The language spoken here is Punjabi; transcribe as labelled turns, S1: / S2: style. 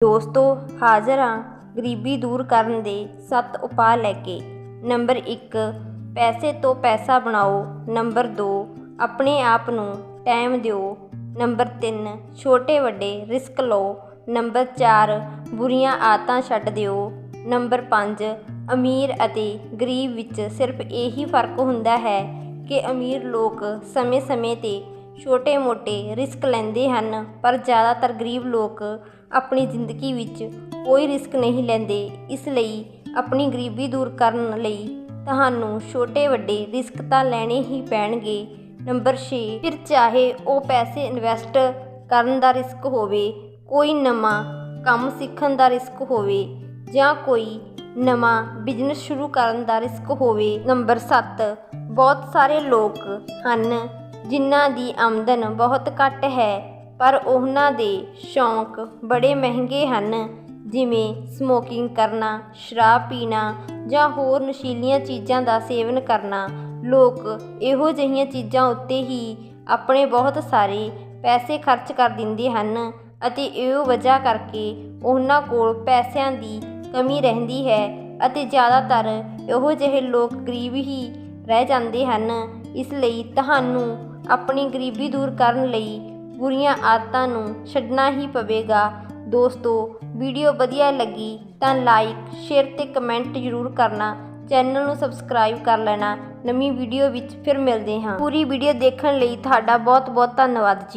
S1: ਦੋਸਤੋ, ਹਾਜ਼ਰ ਹਾਂ ਗਰੀਬੀ ਦੂਰ ਕਰਨ ਦੇ 7 ਉਪਾਅ ਲੈ ਕੇ। ਨੰਬਰ 1 ਪੈਸੇ ਤੋਂ ਪੈਸਾ ਬਣਾਓ। ਨੰਬਰ 2 ਆਪਣੇ ਆਪ ਨੂੰ ਟਾਈਮ ਦਿਓ। ਨੰਬਰ 3 ਛੋਟੇ ਵੱਡੇ ਰਿਸਕ ਲਓ। ਨੰਬਰ 4 ਬੁਰੀਆਂ ਆਦਤਾਂ ਛੱਡ ਦਿਓ। ਨੰਬਰ 5 ਅਮੀਰ ਅਤੇ ਗਰੀਬ ਵਿੱਚ ਸਿਰਫ ਇਹੀ ਫ਼ਰਕ ਹੁੰਦਾ ਹੈ ਕਿ ਅਮੀਰ ਲੋਕ ਸਮੇਂ-ਸਮੇਂ ਤੇ ਛੋਟੇ-ਮੋਟੇ ਰਿਸਕ ਲੈਂਦੇ ਹਨ, ਪਰ ਜ਼ਿਆਦਾਤਰ ਗਰੀਬ ਲੋਕ ਆਪਣੀ ਜ਼ਿੰਦਗੀ ਵਿੱਚ ਕੋਈ ਰਿਸਕ ਨਹੀਂ ਲੈਂਦੇ, ਇਸ ਲਈ ਆਪਣੀ ਗਰੀਬੀ ਦੂਰ ਕਰਨ ਲਈ ਤੁਹਾਨੂੰ ਛੋਟੇ-ਵੱਡੇ ਰਿਸਕ ਤਾਂ ਲੈਣੇ ਹੀ ਪੈਣਗੇ। ਨੰਬਰ 6 ਫਿਰ ਚਾਹੇ ਉਹ ਪੈਸੇ ਇਨਵੈਸਟ ਕਰਨ ਦਾ ਰਿਸਕ ਹੋਵੇ, ਕੋਈ ਨਵਾਂ ਕੰਮ ਸਿੱਖਣ ਦਾ ਰਿਸਕ ਹੋਵੇ ਜਾਂ ਕੋਈ ਨਵਾਂ ਬਿਜ਼ਨਸ ਸ਼ੁਰੂ ਕਰਨ ਦਾ ਰਿਸਕ ਹੋਵੇ। ਨੰਬਰ 7 ਬਹੁਤ ਸਾਰੇ ਲੋਕ ਹਨ ਜਿਨ੍ਹਾਂ ਦੀ ਆਮਦਨ ਬਹੁਤ ਘੱਟ ਹੈ। ਪਰ ਉਹਨਾਂ ਦੇ ਸ਼ੌਂਕ ਬੜੇ ਮਹਿੰਗੇ ਹਨ, ਜਿਵੇਂ ਸਮੋਕਿੰਗ ਕਰਨਾ, ਸ਼ਰਾਬ ਪੀਣਾ ਜਾਂ ਹੋਰ ਨਸ਼ੀਲੀਆਂ ਚੀਜ਼ਾਂ ਦਾ ਸੇਵਨ ਕਰਨਾ। ਲੋਕ ਇਹੋ ਜਿਹੀਆਂ ਚੀਜ਼ਾਂ ਉੱਤੇ ਹੀ ਆਪਣੇ ਬਹੁਤ ਸਾਰੇ ਪੈਸੇ ਖਰਚ ਕਰ ਦਿੰਦੇ ਹਨ ਅਤੇ ਇਹੋ ਵਜ੍ਹਾ ਕਰਕੇ ਉਹਨਾਂ ਕੋਲ ਪੈਸਿਆਂ ਦੀ ਕਮੀ ਰਹਿੰਦੀ ਹੈ ਅਤੇ ਜ਼ਿਆਦਾਤਰ ਇਹੋ ਜਿਹੇ ਲੋਕ ਗਰੀਬ ਹੀ ਰਹਿ ਜਾਂਦੇ ਹਨ। ਇਸ ਲਈ ਤੁਹਾਨੂੰ ਆਪਣੀ ਗਰੀਬੀ ਦੂਰ ਕਰਨ ਲਈ ਬੁਰੀਆਂ ਆਦਤਾਂ ਨੂੰ ਛੱਡਣਾ ਹੀ ਪਵੇਗਾ। ਦੋਸਤੋ, ਵੀਡੀਓ ਵਧੀਆ ਲੱਗੀ ਤਾਂ ਲਾਈਕ ਸ਼ੇਅਰ ਤੇ ਕਮੈਂਟ ਜ਼ਰੂਰ ਕਰਨਾ। ਚੈਨਲ ਨੂੰ ਸਬਸਕ੍ਰਾਈਬ ਕਰ ਲੈਣਾ। ਨਵੀਂ ਵੀਡੀਓ ਵਿੱਚ ਫਿਰ ਮਿਲਦੇ ਹਾਂ। ਪੂਰੀ ਵੀਡੀਓ ਦੇਖਣ ਲਈ ਤੁਹਾਡਾ ਬਹੁਤ ਬਹੁਤ ਧੰਨਵਾਦ ਜੀ।